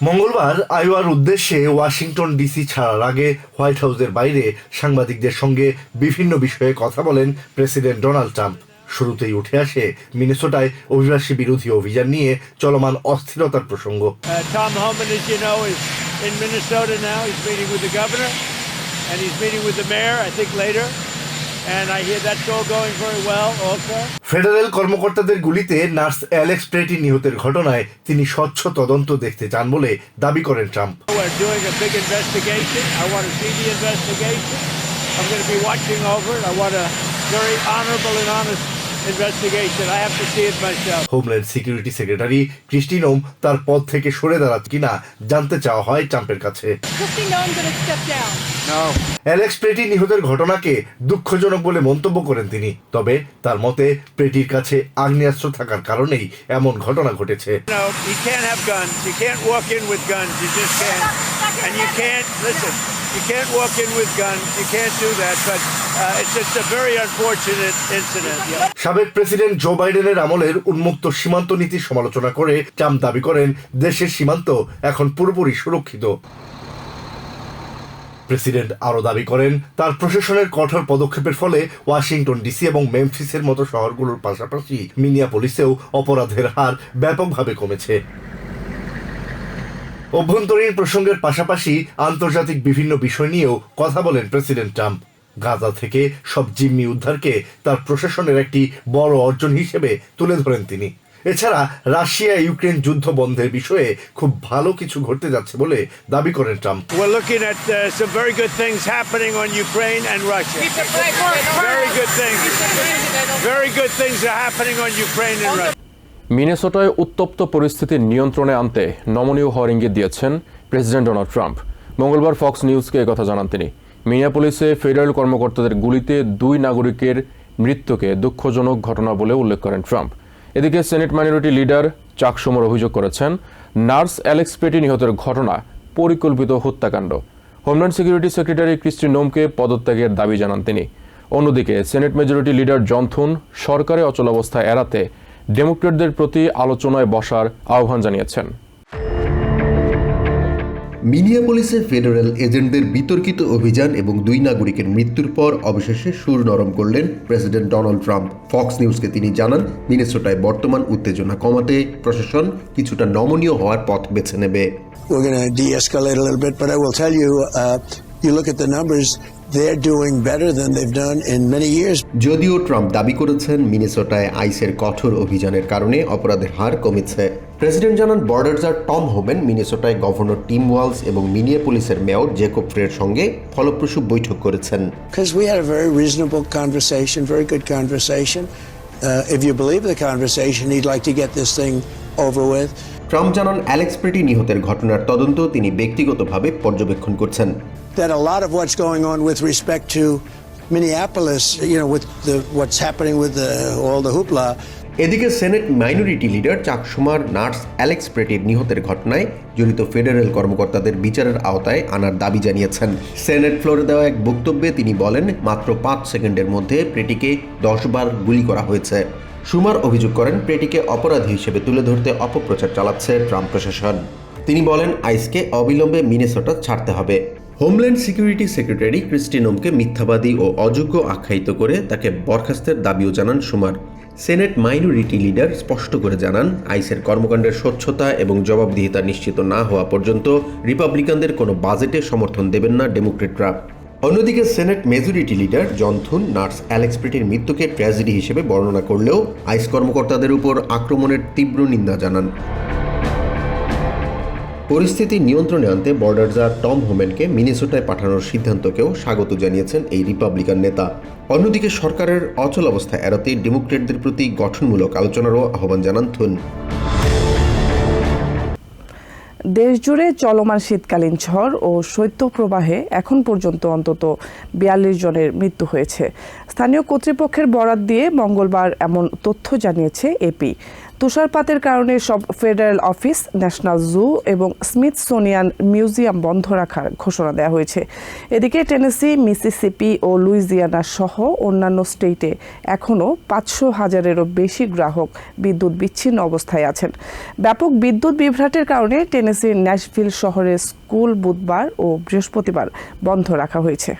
মঙ্গলবার আইওয়ার উদ্দেশ্যে Washington DC ছাড়ার আগে হোয়াইট হাউসের বাইরে সাংবাদিকদের সঙ্গে বিভিন্ন বিষয়ে কথা বলেন প্রেসিডেন্ট ডোনাল্ড ট্রাম্প শুরুতেই উঠে আসে মিনেসোটায় অভিবাসী বিরোধী অভিযান নিয়ে চলমান অস্থিরতার প্রসঙ্গ Uh, in Minnesota now. He's meeting with the governor and he's meeting with the mayor, I think, later. Federal কর্মকর্তাদের গুলিতে নার্স অ্যালেক্স প্রেটি নিহতের ঘটনায় তিনি স্বচ্ছ তদন্ত দেখতে চান বলে দাবি করেন Trump. I'm going to be watching over. I want a very investigation. I have to see it myself. Homeland security secretary Kristi Noem তার পদ থেকে সরে দাঁড়াত কিনা জানতে চাওয়া হয় ট্রাম্পের কাছে Christy Nome going to step down. No. Alex Pretti নিহতের ঘটনাকে দুঃখজনক বলে মন্তব্য করেন তিনি তবে তার মতে প্রেটির কাছে আগ্নেয়াস্ত্র থাকার কারণেই এমন ঘটনা ঘটেছে No, you can't have guns. You can't walk in with guns. You just can't. And you can't, listen, you can't walk in with guns. You can't do that. But uh, it's just a very unfortunate incident. Yeah. সাবেক president Joe বাইডেনের আমলের উন্মুক্ত সীমান্ত নীতির সমালোচনা করে Trump দাবি করেন দেশের সীমান্ত এখন পুরোপুরি সুরক্ষিত প্রেসিডেন্ট আরও দাবি করেন তার প্রশাসনের কঠোর পদক্ষেপের ফলে ওয়াশিংটন ডিসি এবং মেমফিসের মতো শহরগুলোর পাশাপাশি মিনিয়াপলিসেও অপরাধের হার ব্যাপকভাবে কমেছে অভ্যন্তরীণ প্রসঙ্গের পাশাপাশি আন্তর্জাতিক বিভিন্ন বিষয় নিয়েও কথা বলেন প্রেসিডেন্ট ট্রাম্প গাজা থেকে সব জিম্মি উদ্ধারকে তার প্রশাসনের একটি বড় অর্জন হিসেবে তুলে ধরেন তিনি এছাড়া রাশিয়া ইউক্রেন যুদ্ধ বন্ধের বিষয়ে খুব ভালো কিছু ঘটতে যাচ্ছে বলে দাবি করেন Trump We're looking at uh, some very good things happening on Ukraine and Russia. Very good things. Very good things are happening on Ukraine and Russia. মিনেসোটায় উত্তপ্ত পরিস্থিতি নিয়ন্ত্রণে আনতে নমনীয় হওয়ার ইঙ্গিত দিয়েছেন প্রেসিডেন্ট ডোনাল্ড ট্রাম্প। মঙ্গলবার ফক্স নিউজকে কথা জানান তিনি। মিনিয়াপলিসে ফেডারেল কর্মকর্তাদের গুলিতে দুই নাগরিকের মৃত্যুকে দুঃখজনক ঘটনা বলে উল্লেখ করেন ট্রাম্প। এদিকে সেনেট মাইনরিটি লিডার চাক সোমর অভিযোগ করেছেন, নার্স অ্যালেক্স পেটি নিহতের ঘটনা পরিকল্পিত হত্যাকাণ্ড। হোমল্যান্ড সিকিউরিটি সেক্রেটারি ক্রিস্টি নোমকে পদত্যাগের দাবি জানান তিনি। অন্যদিকে সেনেট মেজরিটি লিডার জনথুন সরকারে অচলাবস্থা এড়াতে ডেমোক্রেটদের প্রতি আলোচনায় বসার আহ্বান জানিয়েছেন মিনিয়াপলিসে ফেডারেল এজেন্টদের বিতর্কিত অভিযান এবং দুই নাগরিকের মৃত্যুর পর অবশেষে সুর নরম করলেন প্রেসিডেন্ট ডোনাল্ড ট্রাম্প ফক্স নিউজকে তিনি জানান মিনেসোটায় বর্তমান উত্তেজনা কমাতে প্রশাসন কিছুটা নমনীয় হওয়ার পথ বেছে নেবে we're going to de-escalate a little bit. But I will tell you, uh, you look at the numbers; they're doing better than they've done in many years. যদিও ট্রাম্প দাবি করেছেন মিনেসোটায় আইসের কঠোর অভিযানের কারণে অপরাধের হার কমেছে প্রেসিডেন্ট জানান বর্ডারজার টম হোমেন মিনেসোটায় গভর্নর টিম ওয়ালস এবং মিনিয়াপলিসের মেয়র জেকব ফ্রের সঙ্গে ফলপ্রসূ বৈঠক করেছেন Because we had a very reasonable conversation, very good conversation. Uh, if you believe the conversation, he'd like to get this thing over with. Trump জানান Alex Pretti নিহতের ঘটনার তদন্ত তিনি ব্যক্তিগতভাবে পর্যবেক্ষণ করছেন That a lot of what's going on with respect to Minneapolis, you know, with the, what's happening with the, all the hoopla, এদিকে Senate minority leader Chuck Schumer nurse Alex প্রেটির নিহতের ঘটনায় জড়িত ফেডারেল কর্মকর্তাদের বিচারের আওতায় আনার দাবি জানিয়েছেন। সেনেট ফ্লোরে দেওয়া এক বক্তব্যে তিনি বলেন মাত্র পাঁচ সেকেন্ডের মধ্যে প্রেটিকে দশবার গুলি করা হয়েছে। সুমার অভিযোগ করেন প্রেটিকে অপরাধী হিসেবে তুলে ধরতে অপপ্রচার চালাচ্ছে ট্রাম্প প্রশাসন। তিনি বলেন আইসকে অবিলম্বে মিনেসোটা ছাড়তে হবে। হোমল্যান্ড সিকিউরিটি সেক্রেটারি ক্রিস্টিনোমকে মিথ্যাবাদী ও অযোগ্য আখ্যায়িত করে তাকে বরখাস্তের দাবিও জানান সুমার। সেনেট মাইনরিটি লিডার স্পষ্ট করে জানান, আইসের কর্মকাণ্ডের স্বচ্ছতা এবং জবাবদিহিতা নিশ্চিত না হওয়া পর্যন্ত রিপাবলিকানদের কোনো বাজেটে সমর্থন দেবেন না ডেমোক্রেটরা। অন্যদিকে senate majority leader John Thune nurse Alex প্রিটির মৃত্যুকে ট্র্যাজেডি হিসেবে বর্ণনা করলেও আইস কর্মকর্তাদের উপর আক্রমণের তীব্র নিন্দা জানান। পরিস্থিতি নিয়ন্ত্রণে আনতে বর্ডারজার টম হোমেনকে মিনেসোটায় পাঠানোর সিদ্ধান্তকেও স্বাগত জানিয়েছেন এই রিপাবলিকান নেতা। অন্যদিকে সরকারের অচল অবস্থা এড়াতে ডেমোক্রেটদের প্রতি গঠনমূলক আলোচনারও আহ্বান জানান থুন। দেশজুড়ে চলমান শীতকালীন ঝড় ও শৈত্যপ্রবাহে এখন পর্যন্ত অন্তত বিয়াল্লিশ জনের মৃত্যু হয়েছে। স্থানীয় কর্তৃপক্ষের বরাত দিয়ে মঙ্গলবার এমন তথ্য জানিয়েছে এপি তুষারপাতের কারণে সব ফেডারেল অফিস, ন্যাশনাল জু এবং স্মিথসোনিয়ান মিউজিয়াম বন্ধ রাখার ঘোষণা দেওয়া হয়েছে। এদিকে টেনেসি, মিসিসিপি ও লুইজিয়ানা সহ অন্যান্য স্টেটে এখনও পাঁচশো হাজারেরও বেশি গ্রাহক বিদ্যুৎ বিচ্ছিন্ন অবস্থায় আছেন। ব্যাপক বিদ্যুৎ বিভ্রাটের কারণে টেনেসির ন্যাশভিল শহরে স্কুল বুধবার ও বৃহস্পতিবার বন্ধ রাখা হয়েছে।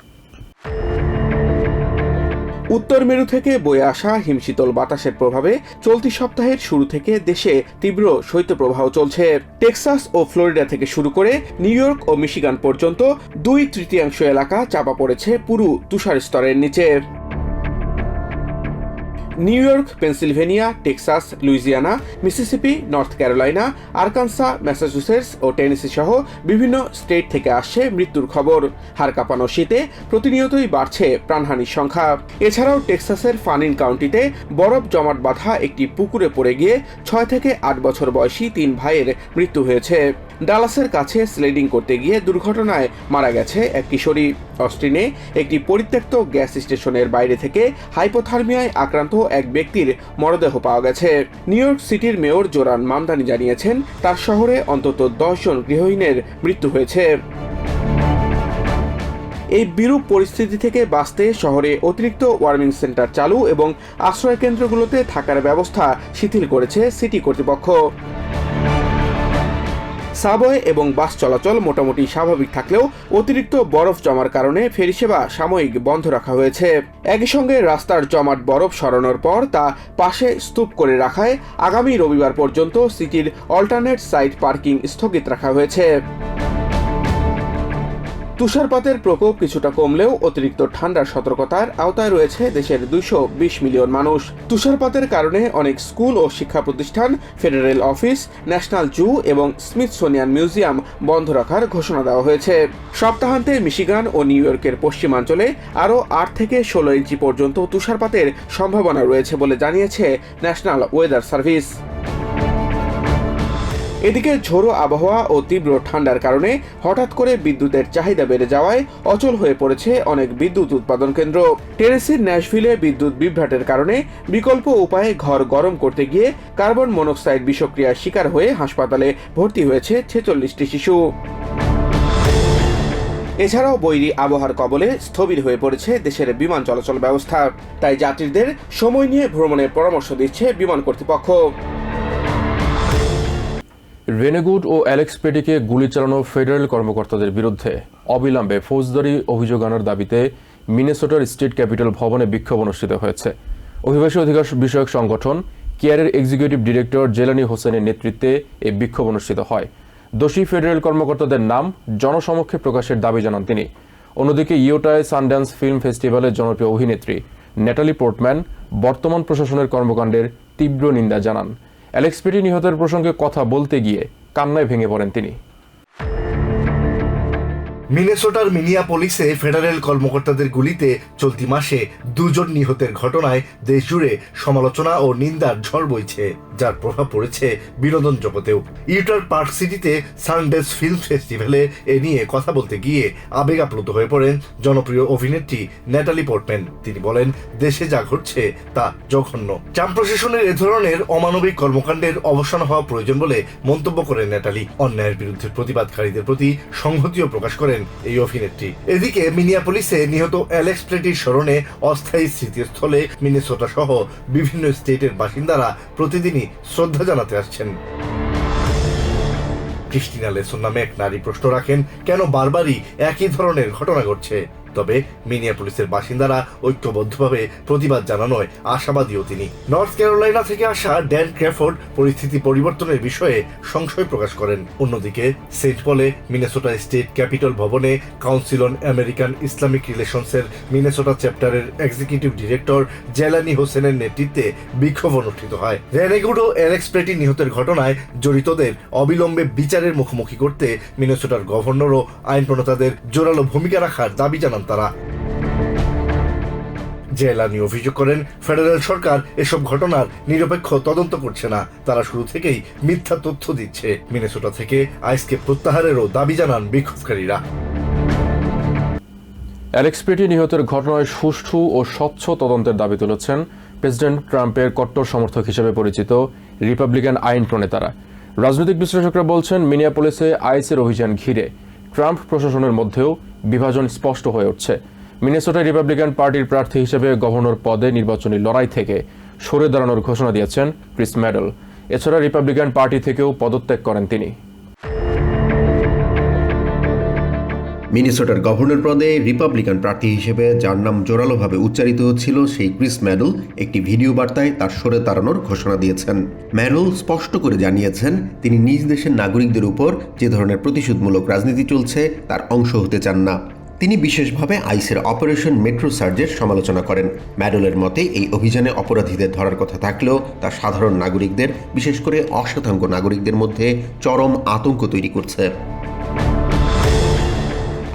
উত্তর মেরু থেকে বয়ে আসা হিমশীতল বাতাসের প্রভাবে চলতি সপ্তাহের শুরু থেকে দেশে তীব্র শৈত্যপ্রবাহ চলছে। টেক্সাস ও ফ্লোরিডা থেকে শুরু করে নিউ ইয়র্ক ও মিশিগান পর্যন্ত দুই তৃতীয়াংশ এলাকা চাপা পড়েছে পুরু তুষার স্তরের নিচে। New York Pennsylvania Texas Louisiana Mississippi North Carolina Arkansas Massachusetts ও টেনেসি সহ বিভিন্ন স্টেট থেকে আসছে মৃত্যুর খবর। হাড় কাঁপানো শীতে প্রতিনিয়তই বাড়ছে প্রাণহানির সংখ্যা। এছাড়াও টেক্সাসের ফানিন কাউন্টিতে বরফ জমাট বাঁধা একটি পুকুরে পড়ে গিয়ে ছয় থেকে আট বছর বয়সী তিন ভাইয়ের মৃত্যু হয়েছে। ডালাসের কাছে স্লেডিং করতে গিয়ে দুর্ঘটনায় মারা গেছে এক কিশোরী। অস্টিনে একটি পরিত্যক্ত গ্যাস স্টেশনের বাইরে থেকে হাইপোথার্মিয়ায় আক্রান্ত এক ব্যক্তির মরদেহ পাওয়া গেছে। নিউ ইয়র্ক সিটির মেয়র জোরান মামদানি জানিয়েছেন, তার শহরে অন্তত দশজন গৃহহীনের মৃত্যু হয়েছে। এই বিরূপ পরিস্থিতি থেকে বাঁচতে শহরে অতিরিক্ত ওয়ার্মিং সেন্টার চালু এবং আশ্রয় কেন্দ্রগুলোতে থাকার ব্যবস্থা শিথিল করেছে সিটি কর্তৃপক্ষ। সাবওয়ে এবং বাস চলাচল মোটামুটি স্বাভাবিক থাকলেও অতিরিক্ত বরফ জমার কারণে ফেরি সেবা সাময়িক বন্ধ রাখা হয়েছে। একই সঙ্গে রাস্তার জমাট বরফ সরানোর পর তা পাশে স্তূপ করে রাখায় আগামী রবিবার পর্যন্ত সিটির অল্টারনেট সাইট পার্কিং স্থগিত রাখা হয়েছে। তুষারপাতের প্রকোপ কিছুটা কমলেও অতিরিক্ত ঠান্ডার সতর্কতার আওতায় রয়েছে দেশের দুইশো বিশ মিলিয়ন মানুষ। তুষারপাতের কারণে অনেক স্কুল ও শিক্ষা প্রতিষ্ঠান, ফেডারেল অফিস, ন্যাশনাল জু এবং স্মিথসোনিয়ান মিউজিয়াম বন্ধ রাখার ঘোষণা দেওয়া হয়েছে। সপ্তাহান্তে মিশিগান ও নিউ ইয়র্কের পশ্চিমাঞ্চলে আরও আট থেকে ষোলো ইঞ্চি পর্যন্ত তুষারপাতের সম্ভাবনা রয়েছে বলে জানিয়েছে ন্যাশনাল ওয়েদার সার্ভিস। এদিকে ঝোড়ো আবহাওয়া ও তীব্র ঠান্ডার কারণে হঠাৎ করে বিদ্যুতের চাহিদা বেড়ে যাওয়ায় অচল হয়ে পড়েছে অনেক বিদ্যুৎ উৎপাদন কেন্দ্র। টেরেসির ন্যাশভিলে বিদ্যুৎ বিভ্রাটের কারণে বিকল্প উপায়ে ঘর গরম করতে গিয়ে কার্বন মনোক্সাইড বিষক্রিয়ার শিকার হয়ে হাসপাতালে ভর্তি হয়েছে ছেচল্লিশটি শিশু। এছাড়াও বৈরী আবহাওয়ার কবলে স্থবির হয়ে পড়েছে দেশের বিমান চলাচল ব্যবস্থা। তাই যাত্রীদের সময় নিয়ে ভ্রমণের পরামর্শ দিচ্ছে বিমান কর্তৃপক্ষ। রেনেগুড ও অ্যালেক্স পেটিকে গুলি চালানো ফেডারেল কর্মকর্তাদের বিরুদ্ধে অবিলম্বে ফৌজদারি অভিযোগ আনার দাবিতে মিনেসোটার স্টেট ক্যাপিটাল ভবনে বিক্ষোভ অনুষ্ঠিত হয়েছে। অভিবাসী অধিকার বিষয়ক সংগঠন কেয়ারের এক্সিকিউটিভ ডিরেক্টর জেলানি হোসেনের নেতৃত্বে এই বিক্ষোভ অনুষ্ঠিত হয়। দোষী ফেডারেল কর্মকর্তাদের নাম জনসমক্ষে প্রকাশের দাবি জানান তিনি। অন্যদিকে ইয়োটায় সানড্যান্স ফিল্ম ফেস্টিভ্যালের জনপ্রিয় অভিনেত্রী নেটালি পোর্টম্যান বর্তমান প্রশাসনের কর্মকাণ্ডের তীব্র নিন্দা জানান। অ্যালেক্স পিটি নিহতের প্রসঙ্গে কথা বলতে গিয়ে কান্নায় ভেঙে পড়েন তিনি। মিনেসোটার মিনিয়াপলিসে ফেডারেল কর্মকর্তাদের গুলিতে চলতি মাসে দুজন নিহতের ঘটনায় দেশ জুড়ে সমালোচনা ও নিন্দার ঝড় বইছে, যার প্রভাব পড়েছে বিনোদন জগতেও। ইউটার পার্ক সিটিতে সানডেস ফিল্ম ফেস্টিভ্যালে এ নিয়ে কথা বলতে গিয়ে আবেগ আপ্লুত হয়ে পড়েন জনপ্রিয় অভিনেত্রী ন্যাটালি পোর্টম্যান। তিনি বলেন, দেশে যা ঘটছে তা জঘন্য। ট্রাম্প প্রশাসনের এ ধরনের অমানবিক কর্মকাণ্ডের অবসান হওয়া প্রয়োজন বলে মন্তব্য করেন ন্যাটালি অন্যায়ের বিরুদ্ধে প্রতিবাদকারীদের প্রতি সংহতিও প্রকাশ করেন এই অভিনেত্রী। এদিকে মিনিয়াপলিসে নিহত অ্যালেক্স প্লেটির স্মরণে অস্থায়ী স্মৃতিস্থলে মিনেসোটা সহ বিভিন্ন স্টেটের বাসিন্দারা প্রতিদিনই শ্রদ্ধা জানাতে আসছেন। ক্রিস্টিনা লেসন নামে এক নারী প্রশ্ন রাখেন, কেন বারবারই একই ধরনের ঘটনা ঘটছে? তবে মিনিয়াপলিসের বাসিন্দারা ঐক্যবদ্ধভাবে প্রতিবাদ জানানোয় আশাবাদীও তিনি। নর্থ ক্যারোলাইনা থেকে আসা ড্যান ক্র্যাফোর্ড পরিস্থিতি পরিবর্তনের বিষয়ে সংশয় প্রকাশ করেন। অন্যদিকে, সেন্ট পলে মিনেসোটা স্টেট ক্যাপিটল ভবনে কাউন্সিল অন আমেরিকান ইসলামিক রিলেশনসের মিনেসোটা চ্যাপ্টারের এক্সিকিউটিভ ডিরেক্টর জেলানি হোসেনের নেতৃত্বে বিক্ষোভ অনুষ্ঠিত হয়। রেনেগুড ও অ্যালেক্স প্রেটি নিহতের ঘটনায় জড়িতদের অবিলম্বে বিচারের মুখোমুখি করতে মিনেসোটার গভর্নর ও আইন প্রণেতাদের জোরালো ভূমিকা রাখার দাবি জানান তারা। জেলানি অভিযোগ করেন, ফেডারেল সরকার এসব ঘটনার নিরপেক্ষ তদন্ত করছে না। তারা শুরু থেকেই মিথ্যা তথ্য দিচ্ছে। মিনেসোটা থেকে আইসকে প্রত্যাহারেরও দাবি জানান বিক্ষোভকারীরা। অ্যালেক্স পেটি নিহতের ঘটনায় সুষ্ঠু ও স্বচ্ছ তদন্তের দাবি তুলেছেন প্রেসিডেন্ট ট্রাম্পের কট্টর সমর্থক হিসেবে পরিচিত রিপাবলিকান আইন প্রণেতারা রাজনৈতিক বিশ্লেষকরা বলছেন, মিনিয়াপোলিসে আইসের অভিযান ঘিরে ট্রাম্প প্রশাসনের মধ্যেও বিভাজন স্পষ্ট হয়ে উঠছে। মিনেসোটা রিপাবলিকান পার্টির প্রার্থী হিসেবে গভর্নর পদে নির্বাচনী লড়াই থেকে সরে দাঁড়ানোর ঘোষণা দিয়েছেন ক্রিস ম্যাডল। এছাড়া রিপাবলিকান পার্টি থেকেও পদত্যাগ করেন তিনি। মিনিসোটার গভর্নর পদে রিপাবলিকান প্রার্থী হিসেবে, যার নাম জোরালোভাবে উচ্চারিত হচ্ছিল সেই ক্রিস ম্যাডল, একটি ভিডিও বার্তায় তার সরে তাড়ানোর ঘোষণা দিয়েছেন। ম্যাডল স্পষ্ট করে জানিয়েছেন, তিনি নিজ দেশের নাগরিকদের উপর যে ধরনের প্রতিশোধমূলক রাজনীতি চলছে, তার অংশ হতে চান না। তিনি বিশেষভাবে আইসের অপারেশন মেট্রো সার্জের সমালোচনা করেন। ম্যাডলের মতে, এই অভিযানে অপরাধীদের ধরার কথা থাকলেও, তা সাধারণ নাগরিকদের, বিশেষ করে অশ্বেতাঙ্গ নাগরিকদের মধ্যে চরম আতঙ্ক তৈরি করছে।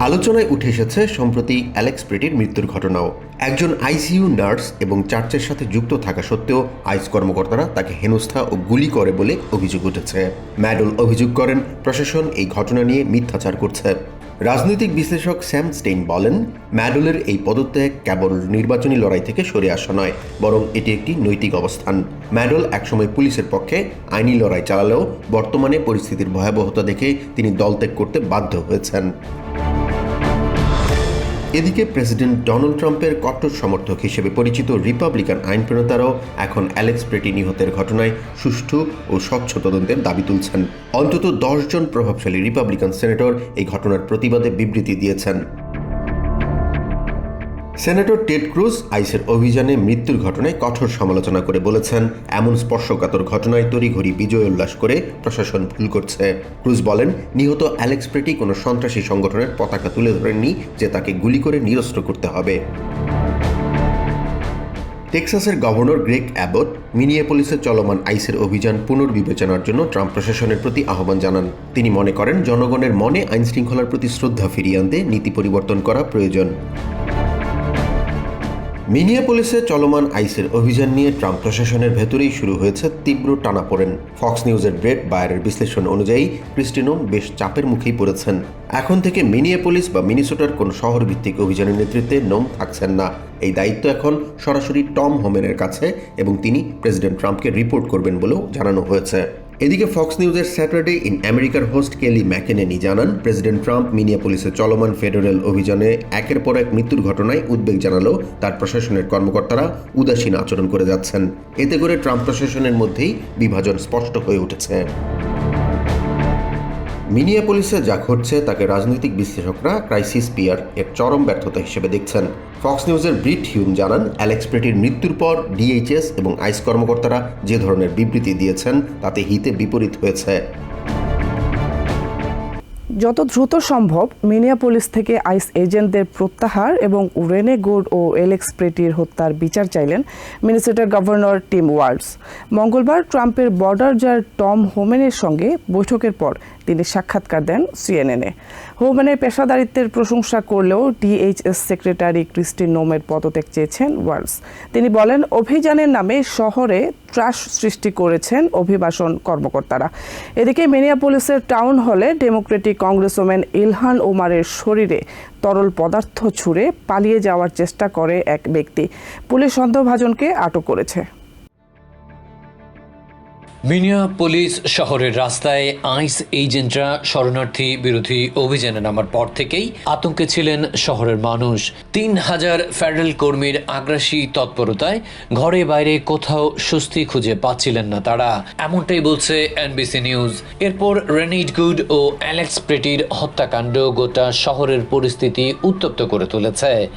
আলোচনায় উঠে এসেছে সম্প্রতি অ্যালেক্স প্রেটির মৃত্যুর ঘটনাও। একজন আইসিইউ নার্স এবং চার্চের সাথে যুক্ত থাকা সত্ত্বেও আইস কর্মকর্তারা তাকে হেনস্থা ও গুলি করে বলে অভিযোগ উঠেছে। ম্যাডল অভিযোগ করেন, প্রশাসন এই ঘটনা নিয়ে মিথ্যাচার করছে। রাজনৈতিক বিশ্লেষক স্যাম স্টেইন বলেন, ম্যাডলের এই পদত্যাগ কেবল নির্বাচনী লড়াই থেকে সরে আসা নয়, বরং এটি একটি নৈতিক অবস্থান। ম্যাডল একসময় পুলিশের পক্ষে আইনি লড়াই চালালেও বর্তমানে পরিস্থিতির ভয়াবহতা দেখে তিনি দল ত্যাগ করতে বাধ্য হয়েছেন। এদিকে প্রেসিডেন্ট ডোনাল্ড ট্রাম্পের কট্টর সমর্থক হিসেবে পরিচিত রিপাবলিকান আইন প্রণেতারাও এখন অ্যালেক্স প্রেটি নিহতের ঘটনায় সুষ্ঠু ও স্বচ্ছ তদন্তের দাবি তুলছেন। অন্তত দশজন প্রভাবশালী রিপাবলিকান সেনেটর এই ঘটনার প্রতিবাদে বিবৃতি দিয়েছেন। সেনেটর টেড ক্রুজ আইসের অভিযানে মৃত্যুর ঘটনায় কঠোর সমালোচনা করে বলেছেন, এমন স্পর্শকাতর ঘটনায় তড়িঘড়ি বিজয় উল্লাস করে প্রশাসন ভুল করছে। ক্রুজ বলেন, নিহত অ্যালেক্স প্রেটি কোনো সন্ত্রাসী সংগঠনের পতাকা তুলে ধরেননি যে তাকে গুলি করে নিরস্ত্র করতে হবে। টেক্সাসের গভর্নর গ্রেগ অ্যাবট মিনিয়াপোলিসে চলমান আইসের অভিযান পুনর্বিবেচনার জন্য ট্রাম্প প্রশাসনের প্রতি আহ্বান জানান। তিনি মনে করেন, জনগণের মনে আইন শৃঙ্খলার প্রতি শ্রদ্ধা ফিরিয়ে আনতে নীতি পরিবর্তন করা প্রয়োজন। মিনিয়াপোলিসে চলমান আইসের অভিযান নিয়ে ট্রাম্প প্রশাসনের ভেতরেই শুরু হয়েছে তীব্র টানাপোড়েন। ফক্স নিউজের ব্রেড বায়ারের বিশ্লেষণ অনুযায়ী ক্রিস্টিনো বেশ চাপের মুখেই পড়েছেন। এখন থেকে মিনিয়াপোলিস বা মিনিসোটার কোন শহর ভিত্তিক অভিযানের নেতৃত্বে নোম থাকছেন না। এই দায়িত্ব এখন সরাসরি টম হোমেনের কাছে এবং তিনি প্রেসিডেন্ট ট্রাম্পকে রিপোর্ট করবেন বলেও জানানো হয়েছে। এদিকে ফক্স নিউজের স্যাটারডে ইন আমেরিকার হোস্ট কেলি ম্যাকেনেনি জানান প্রেসিডেন্ট ট্রাম্প মিনিয়াপোলিসে চলমান ফেডারেল অভিযানে একের পর এক মৃত্যুর ঘটনায় উদ্বেগ জানালেও তার প্রশাসনের কর্মকর্তারা উদাসীন আচরণ করে যাচ্ছেন। এতে করে ট্রাম্প প্রশাসনের মধ্যেই বিভাজন স্পষ্ট হয়ে উঠেছে। মিনিয়াপোলিসে যা ঘটছে তাকে রাজনৈতিক বিশ্লেষকরা ক্রাইসিস পিয়ার এর চরম ব্যর্থতা হিসেবে দেখছেন। ফক্স নিউজের ব্রিট হিউম জানান, অ্যালেক্স প্রেটির মৃত্যুর পর ডিএইচএস এবং আইস কর্মকর্তারা যে ধরনের বিবৃতি দিয়েছেন তাতে হিতে বিপরীত হয়েছে। যত দ্রুত সম্ভব মিনিয়াপোলিস থেকে আইস এজেন্টদের প্রত্যাহার এবং রেনে গোড ও এলেক্স প্রেটির হত্যার বিচার চাইলেন মিনিসোটার গভর্নর টিম ওয়ার্ডস। মঙ্গলবার ট্রাম্পের বর্ডার জার টম হোমেনের সঙ্গে বৈঠকের পর তিনি সাক্ষাৎকার দেন সিএনএনে। হোমেনের পেশাদারিত্বের প্রশংসা করলেও ডিএইচএস সেক্রেটারি ক্রিস্টিন নোমের পদত্যাগ চেয়েছেন ওয়ার্ডস তিনি বলেন, অভিযানের নামে শহরে ত্রাস সৃষ্টি করেছেন অভিবাসন কর্মকর্তারা। এদিকে মিনিয়াপোলিসের টাউন হলে ডেমোক্রেটিক কংগ্রেসম্যান ইলহান ওমারের শরীরে তরল পদার্থ ছুঁড়ে পালিয়ে যাওয়ার চেষ্টা করে এক ব্যক্তি। পুলিশ সন্দেহভাজনকে আটক করেছে। মিনিয়াপোলিস শহরের রাস্তায় আইস এজেন্টরা শরণার্থী বিরোধী অভিযানে নামার পর থেকেই আতঙ্কে ছিলেন শহরের মানুষ। তিন হাজার ফেডারেল কর্মীর আগ্রাসী তৎপরতায় ঘরে বাইরে কোথাও স্বস্তি খুঁজে পাচ্ছিলেন না তারা। এমনটাই বলছে এনবিসি নিউজ। এরপর রেনিড গুড ও অ্যালেক্স প্রেটির হত্যাকাণ্ড গোটা শহরের পরিস্থিতি উত্তপ্ত করে তুলেছে।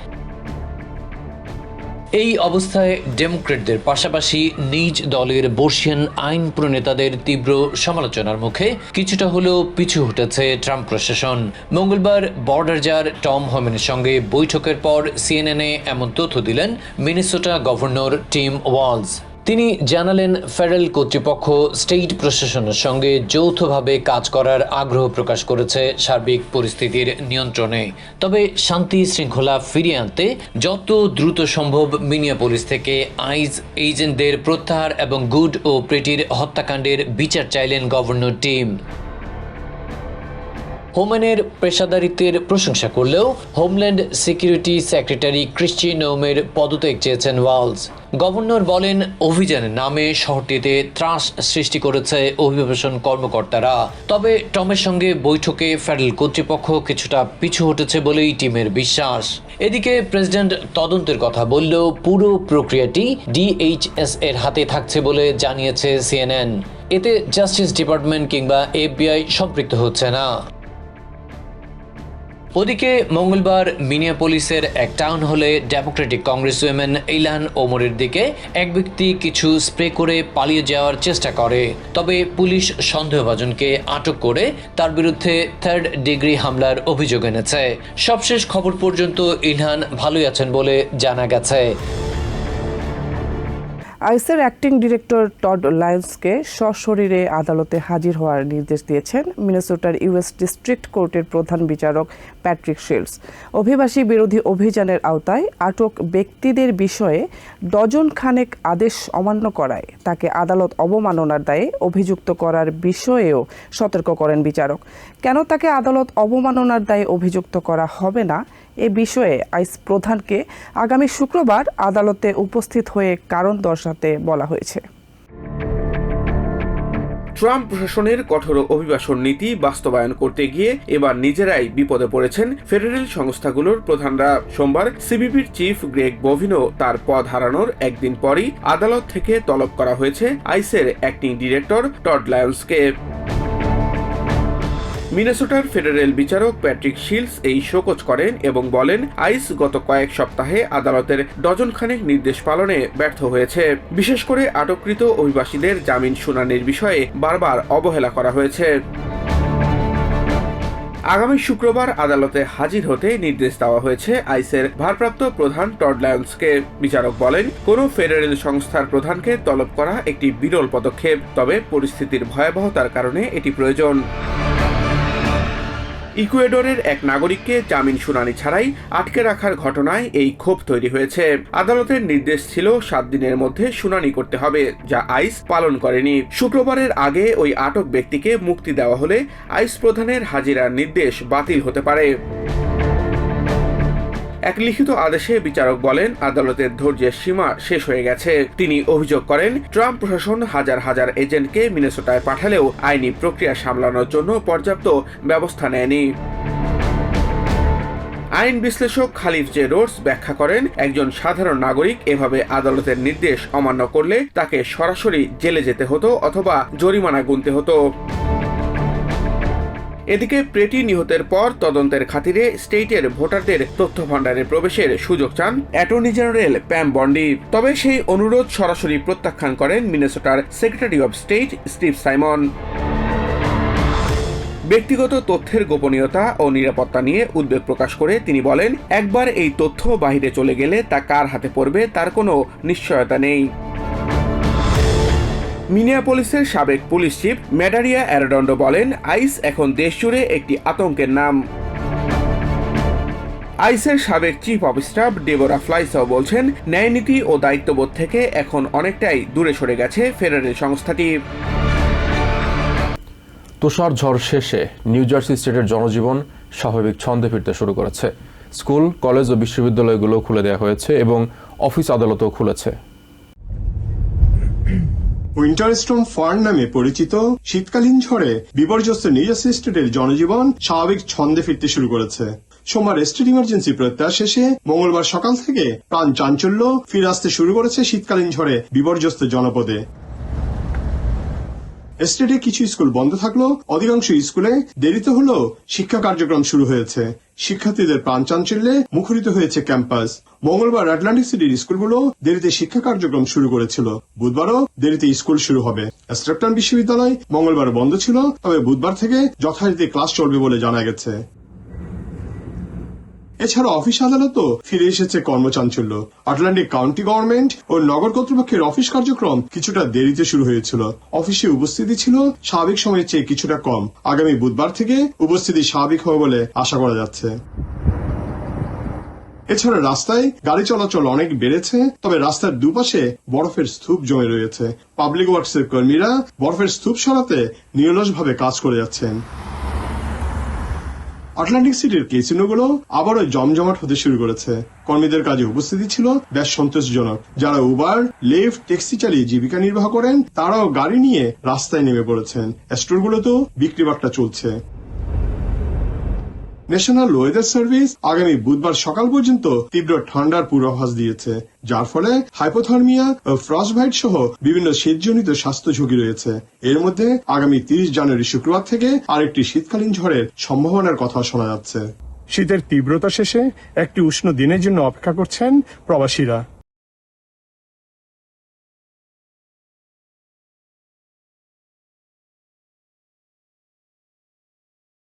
এই অবস্থায় ডেমোক্রেটদের পাশাপাশি নিজ দলের বর্ষিয়ান আইন প্রণেতাদের তীব্র সমালোচনার মুখে কিছুটা হলেও পিছু হটেছে ট্রাম্প প্রশাসন। মঙ্গলবার বর্ডার জার টম হোমেনের সঙ্গে বৈঠকের পর সিএনএনে এমন তথ্য দিলেন মিনিসোটা গভর্নর টিম ওয়ালস। তিনি জানালেন, ফেডারেল কর্তৃপক্ষ স্টেট প্রশাসনের সঙ্গে যৌথভাবে কাজ করার আগ্রহ প্রকাশ করেছে সার্বিক পরিস্থিতির নিয়ন্ত্রণে। তবে শান্তি শৃঙ্খলা ফিরিয়ে আনতে যত দ্রুত সম্ভব মিনিয়াপোলিস থেকে আইজ এজেন্টদের প্রত্যাহার এবং গুড ও প্রেটির হত্যাকাণ্ডের বিচার চাইলেন গভর্নর টিম হোমেনের পেশাদারিত্বের প্রশংসা করলেও হোমল্যান্ড সিকিউরিটি সেক্রেটারি ক্রিশ্চি নোমের পদত্যাগ চেয়েছেন ওয়ালস। গভর্নর বলেন অভিযানের নামে শহরটিতে ত্রাস সৃষ্টি করেছে অভিবাসন কর্মকর্তারা। তবে টমের সঙ্গে বৈঠকে ফেডারেল কর্তৃপক্ষ কিছুটা পিছু হটেছে বলেই টিমের বিশ্বাস। এদিকে প্রেসিডেন্ট তদন্তের কথা বললেও পুরো প্রক্রিয়াটি ডিএইচএস এর হাতে থাকছে বলে জানিয়েছে সিএনএন। এতে জাস্টিস ডিপার্টমেন্ট কিংবা এফবিআই সম্পৃক্ত হচ্ছে না। ওদিকে মঙ্গলবার মিনিয়াপোলিসের এক টাউন হলে ডেমোক্রেটিক কংগ্রেস উইমেন ইলান ওমরের দিকে এক ব্যক্তি কিছু স্প্রে করে পালিয়ে যাওয়ার চেষ্টা করে। তবে পুলিশ সন্দেহভাজনকে আটক করে তার বিরুদ্ধে থার্ড ডিগ্রি হামলার অভিযোগ এনেছে। সবশেষ খবর পর্যন্ত ইলহান ভালোই আছেন বলে জানা গেছে। আইসের অ্যাক্টিং ডিরেক্টর টড লায়ন্সকে সশরীরে আদালতে হাজির হওয়ার নির্দেশ দিয়েছেন মিনেসোটার ইউএস ডিস্ট্রিক্ট কোর্টের প্রধান বিচারক প্যাট্রিক শিলস। অভিবাসী বিরোধী অভিযানের আওতায় আটক ব্যক্তিদের বিষয়ে ডজন খানেক আদেশ অমান্য করায়। তাকে আদালত অবমাননার দায়ে অভিযুক্ত করার বিষয়েও সতর্ক করেন বিচারক। কেন তাকে আদালত অবমাননার দায়ে অভিযুক্ত করা হবে না? এ বিষয়ে আইস প্রধানকে আগামী শুক্রবার আদালতে উপস্থিত হয়ে কারণ দর্শাতে বলা হয়েছে। ট্রাম্প প্রশাসনের কঠোর অভিবাসন নীতি বাস্তবায়ন করতে গিয়ে এবার নিজেরাই বিপদে পড়েছেন ফেডারেল সংস্থাগুলোর প্রধানরা। সোমবার সিবিপির চিফ গ্রেগ বভিনো তার পদ হারানোর একদিন পরই আদালত থেকে তলব করা হয়েছে আইসের অ্যাক্টিং ডিরেক্টর টড লায়ন্সকে। মিনেসোটার ফেডারেল বিচারক প্যাট্রিক শিলস এই শোকজ করেন এবং বলেন, আইস গত কয়েক সপ্তাহে আদালতের ডজনখানেক নির্দেশ পালনে ব্যর্থ হয়েছে। বিশেষ করে আটককৃত অভিবাসীদের জামিন শুনানির বিষয়ে বারবার অবহেলা করা হয়েছে। আগামী শুক্রবার আদালতে হাজির হতে নির্দেশ দেওয়া হয়েছে আইসের ভারপ্রাপ্ত প্রধান টড লায়ন্সকে। বিচারক বলেন, কোন ফেডারেল সংস্থার প্রধানকে তলব করা একটি বিরল পদক্ষেপ, তবে পরিস্থিতির ভয়াবহতার কারণে এটি প্রয়োজন। ইকুয়েডরের এক নাগরিককে জামিন শুনানি ছাড়াই আটকে রাখার ঘটনায় এই ক্ষোভ তৈরি হয়েছে। আদালতের নির্দেশ ছিল সাত দিনের মধ্যে শুনানি করতে হবে, যা আইস পালন করেনি। শুক্রবারের আগে ওই আটক ব্যক্তিকে মুক্তি দেওয়া হলে আইস প্রধানের হাজিরার নির্দেশ বাতিল হতে পারে। এক লিখিত আদেশে বিচারক বলেন, আদালতের ধৈর্যের সীমা শেষ হয়ে গেছে। তিনি অভিযোগ করেন, ট্রাম্প প্রশাসন হাজার হাজার এজেন্টকে মিনেসোটায় পাঠালেও আইনি প্রক্রিয়া সামলানোর জন্য পর্যাপ্ত ব্যবস্থা নেয়নি। আইন বিশ্লেষক খালিফ জে রোডস ব্যাখ্যা করেন, একজন সাধারণ নাগরিক এভাবে আদালতের নির্দেশ অমান্য করলে তাকে সরাসরি জেলে যেতে হতো অথবা জরিমানা গুনতে হতো। এদিকে প্রেটি নিহতের পর তদন্তের খাতিরে স্টেটের ভোটারদের তথ্য ভাণ্ডারে প্রবেশের সুযোগ চান অ্যাটর্নি জেনারেল প্যাম বন্ডি। তবে সেই অনুরোধ সরাসরি প্রত্যাখ্যান করেন মিনেসোটার secretary of state Steve Simon. ব্যক্তিগত তথ্যের গোপনীয়তা ও নিরাপত্তা নিয়ে উদ্বেগ প্রকাশ করে তিনি বলেন, একবার এই তথ্য বাহিরে চলে গেলে তা কার হাতে পড়বে তার কোনো নিশ্চয়তা নেই। মিনিয়াপোলিসের সাবেক পুলিশ চিফ ম্যাডারিয়া অ্যারাডন্ডো বলেন, আইস এখন দেশ জুড়ে একটি আতঙ্কের নাম। আইসের সাবেক chief of staff Deborah Fleischaker বলছেন ন্যায়নীতি ও দায়িত্ববোধ থেকে এখন অনেকটাই দূরে সরে গেছে ফেডারেল সংস্থাটি। তুষার ঝড় শেষে নিউ জার্সি স্টেটের জনজীবন স্বাভাবিক ছন্দে ফিরতে শুরু করেছে। স্কুল, কলেজ ও বিশ্ববিদ্যালয়গুলো খুলে দেওয়া হয়েছে এবং অফিস আদালতও খুলেছে। উইন্টার স্টোম ফার্ন নামে পরিচিত শীতকালীন ঝড়ে বিপর্যস্ত জার্সি স্টেটের জনজীবন স্বাভাবিক ছন্দে ফিরতে শুরু করেছে। সোমবার স্টেট ইমার্জেন্সি প্রত্যাহার শেষে মঙ্গলবার সকাল থেকে প্রাণ চাঞ্চল্য ফিরে আসতে শুরু করেছে শীতকালীন ঝড়ে বিপর্যস্ত জনপদে। স্টেটে কিছু স্কুল বন্ধ থাকলেও অধিকাংশ স্কুলে দেরিতে হলেও শিক্ষা কার্যক্রম শুরু হয়েছে। শিক্ষার্থীদের প্রাণ চাঞ্চল্যে মুখরিত হয়েছে ক্যাম্পাস। মঙ্গলবার আটলান্টিক সিটির স্কুলগুলো দেরিতে শিক্ষা কার্যক্রম শুরু করেছিল। বুধবারও দেরিতে স্কুল শুরু হবে। স্ট্রেপটন বিশ্ববিদ্যালয় মঙ্গলবার বন্ধ ছিল, তবে বুধবার থেকে যথারীতি ক্লাস চলবে বলে জানা গেছে। এছাড়া অফিস আদালতও ফিরে এসেছে কর্মচাঞ্চল্য। আটলান্টিক কাউন্টি গভর্নমেন্ট ও নগর কর্তৃপক্ষের অফিস কার্যক্রম কিছুটা দেরিতে শুরু হয়েছিল। অফিসে উপস্থিতি ছিল স্বাভাবিক সময়ের চেয়ে কিছুটা কম। আগামী বুধবার থেকে উপস্থিতি স্বাভাবিক হবে বলে আশা করা যাচ্ছে। এছাড়া রাস্তায় গাড়ি চলাচল অনেক বেড়েছে, তবে রাস্তার দুপাশে বরফের স্তূপ জমে রয়েছে। পাবলিক ওয়ার্কস এর কর্মীরা বরফের স্তূপ সরাতে নিরলসভাবে কাজ করে যাচ্ছেন। আটলান্টিক সিটির কেসিনোগুলো আবারও জমজমাট হতে শুরু করেছে। কর্মীদের কাজে উপস্থিতি ছিল বেশ সন্তোষজনক। যারা উবার, লিফট, ট্যাক্সি চালিয়ে জীবিকা নির্বাহ করেন, তারাও গাড়ি নিয়ে রাস্তায় নেমে পড়েছেন। স্টোরগুলোতেও বিক্রি বাট্টা চলছে। ন্যাশনাল ওয়েদার সার্ভিস আগামী বুধবার সকাল পর্যন্ত তীব্র ঠান্ডার পূর্বাভাস দিয়েছে, যার ফলে হাইপোথার্মিয়া ও ফ্রসভাইট সহ বিভিন্ন শীতজনিত স্বাস্থ্য ঝুঁকি রয়েছে। এর মধ্যে আগামী তিরিশ জানুয়ারি শুক্রবার থেকে আরেকটি শীতকালীন ঝড়ের সম্ভাবনার কথা শোনা যাচ্ছে। শীতের তীব্রতা শেষে একটি উষ্ণ দিনের জন্য অপেক্ষা করছেন প্রবাসীরা।